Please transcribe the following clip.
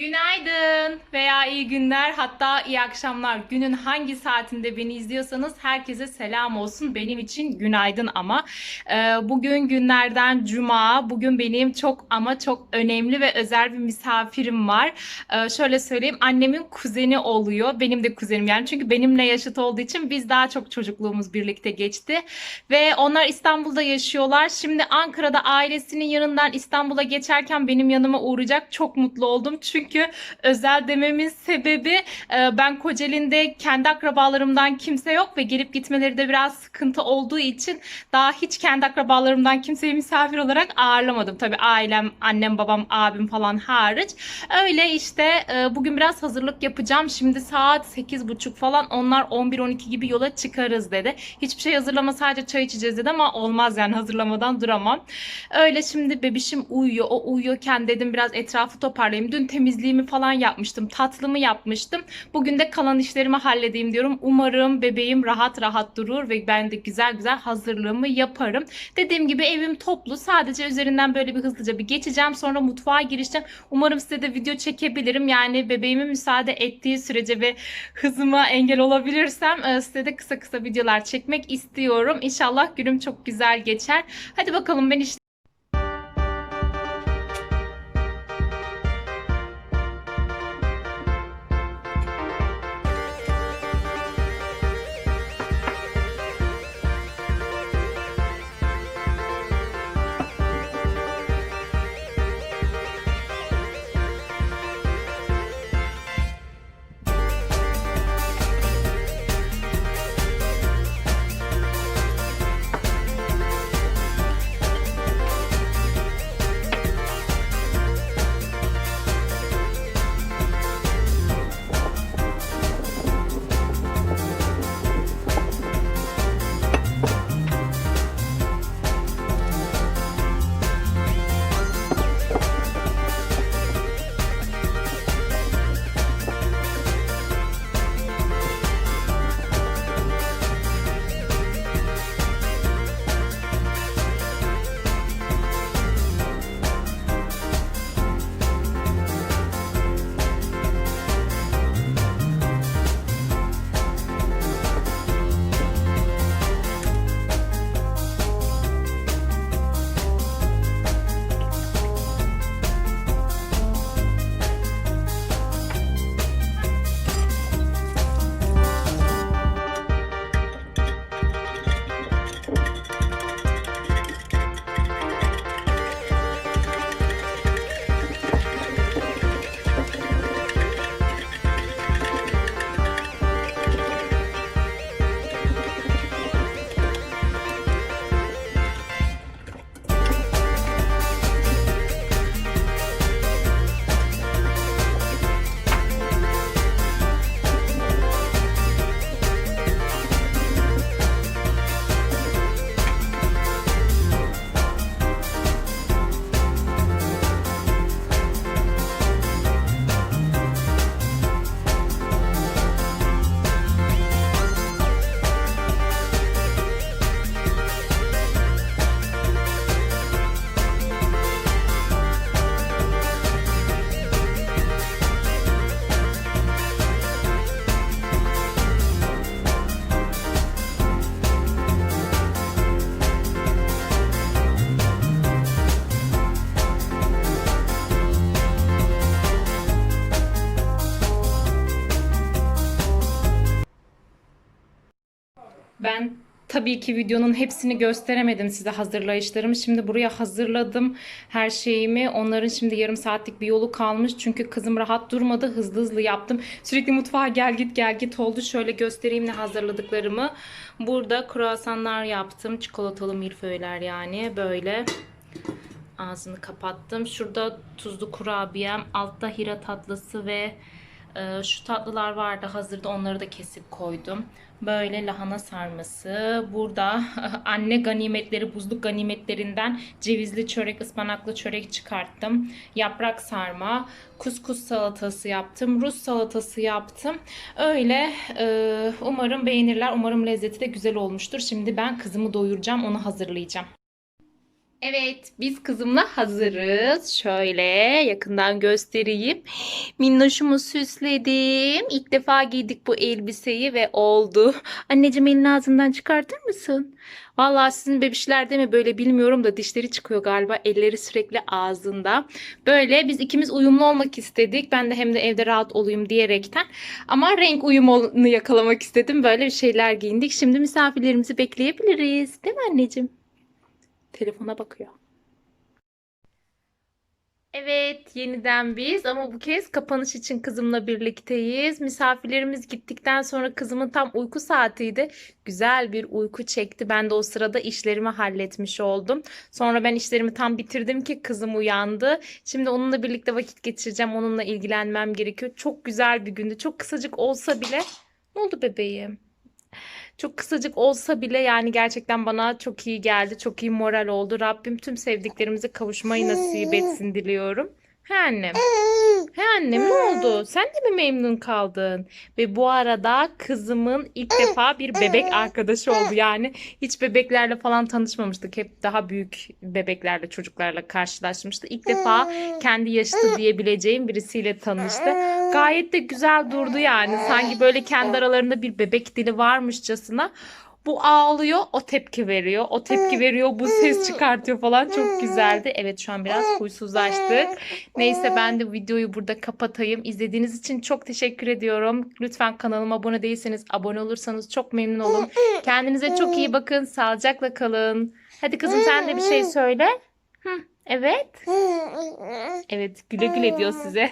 Günaydın veya iyi günler hatta iyi akşamlar. Günün hangi saatinde beni izliyorsanız herkese selam olsun. Benim için günaydın ama. Ee, bugün günlerden cuma. Bugün benim çok ama çok önemli ve özel bir misafirim var. Ee, şöyle söyleyeyim annemin kuzeni oluyor. Benim de kuzenim yani çünkü benimle yaşıt olduğu için biz daha çok çocukluğumuz birlikte geçti. Ve onlar İstanbul'da yaşıyorlar. Şimdi Ankara'da ailesinin yanından İstanbul'a geçerken benim yanıma uğrayacak. Çok mutlu oldum. Çünkü özel dememin sebebi e, ben Kocaeli'nde kendi akrabalarımdan kimse yok ve gelip gitmeleri de biraz sıkıntı olduğu için daha hiç kendi akrabalarımdan kimseyi misafir olarak ağırlamadım. Tabii ailem, annem, babam, abim falan hariç. Öyle işte e, bugün biraz hazırlık yapacağım. Şimdi saat 8.30 falan onlar 11-12 gibi yola çıkarız dedi. Hiçbir şey hazırlama sadece çay içeceğiz dedi ama olmaz yani hazırlamadan duramam. Öyle şimdi bebişim uyuyor. O uyuyorken dedim biraz etrafı toparlayayım. Dün temizliğimi falan yapmıştım. Tatlımı yapmıştım. Bugün de kalan işlerimi halledeyim diyorum. Umarım bebeğim rahat rahat durur ve ben de güzel güzel hazırlığımı yaparım. Dediğim gibi evim toplu. Sadece üzerinden böyle bir hızlıca bir geçeceğim. Sonra mutfağa gireceğim. Umarım size de video çekebilirim. Yani bebeğimin müsaade ettiği sürece ve hızıma engel olabilirsem e, size de kısa kısa videolar çekmek istiyorum. İnşallah günüm çok güzel geçer. Hadi bakalım ben işte Ben tabii ki videonun hepsini gösteremedim size hazırlayışlarımı. Şimdi buraya hazırladım her şeyimi. Onların şimdi yarım saatlik bir yolu kalmış. Çünkü kızım rahat durmadı. Hızlı hızlı yaptım. Sürekli mutfağa gel git gel git oldu. Şöyle göstereyim ne hazırladıklarımı. Burada kruvasanlar yaptım. Çikolatalı milföyler yani. Böyle ağzını kapattım. Şurada tuzlu kurabiyem. Altta hira tatlısı ve şu tatlılar vardı hazırda onları da kesip koydum. Böyle lahana sarması. Burada anne ganimetleri, buzluk ganimetlerinden cevizli çörek, ıspanaklı çörek çıkarttım. Yaprak sarma, kuskus salatası yaptım. Rus salatası yaptım. Öyle e, umarım beğenirler. Umarım lezzeti de güzel olmuştur. Şimdi ben kızımı doyuracağım. Onu hazırlayacağım. Evet, biz kızımla hazırız. Şöyle yakından göstereyim. Minnoşumu süsledim. İlk defa giydik bu elbiseyi ve oldu. Anneciğim elini ağzından çıkartır mısın? Vallahi sizin bebişlerde mi böyle bilmiyorum da dişleri çıkıyor galiba. Elleri sürekli ağzında. Böyle biz ikimiz uyumlu olmak istedik. Ben de hem de evde rahat olayım diyerekten. Ama renk uyumunu yakalamak istedim. Böyle bir şeyler giyindik. Şimdi misafirlerimizi bekleyebiliriz. Değil mi anneciğim? Telefona bakıyor. Evet, yeniden biz ama bu kez kapanış için kızımla birlikteyiz. Misafirlerimiz gittikten sonra kızımın tam uyku saatiydi. Güzel bir uyku çekti. Ben de o sırada işlerimi halletmiş oldum. Sonra ben işlerimi tam bitirdim ki kızım uyandı. Şimdi onunla birlikte vakit geçireceğim. Onunla ilgilenmem gerekiyor. Çok güzel bir gündü. Çok kısacık olsa bile. Ne oldu bebeğim? Çok kısacık olsa bile yani gerçekten bana çok iyi geldi. Çok iyi moral oldu. Rabbim tüm sevdiklerimize kavuşmayı nasip etsin diliyorum. He annem. He annem ne oldu? Sen de mi memnun kaldın? Ve bu arada kızımın ilk defa bir bebek arkadaşı oldu. Yani hiç bebeklerle falan tanışmamıştık. Hep daha büyük bebeklerle, çocuklarla karşılaşmıştık. İlk defa kendi yaşıtı diyebileceğim birisiyle tanıştı. Gayet de güzel durdu yani. Sanki böyle kendi aralarında bir bebek dili varmışçasına. Bu ağlıyor, o tepki veriyor. O tepki veriyor, bu ses çıkartıyor falan. Çok güzeldi. Evet şu an biraz huysuzlaştık. Neyse ben de videoyu burada kapatayım. İzlediğiniz için çok teşekkür ediyorum. Lütfen kanalıma abone değilseniz abone olursanız çok memnun olurum. Kendinize çok iyi bakın. Sağlıcakla kalın. Hadi kızım sen de bir şey söyle. Hı, evet. Evet güle güle diyor size.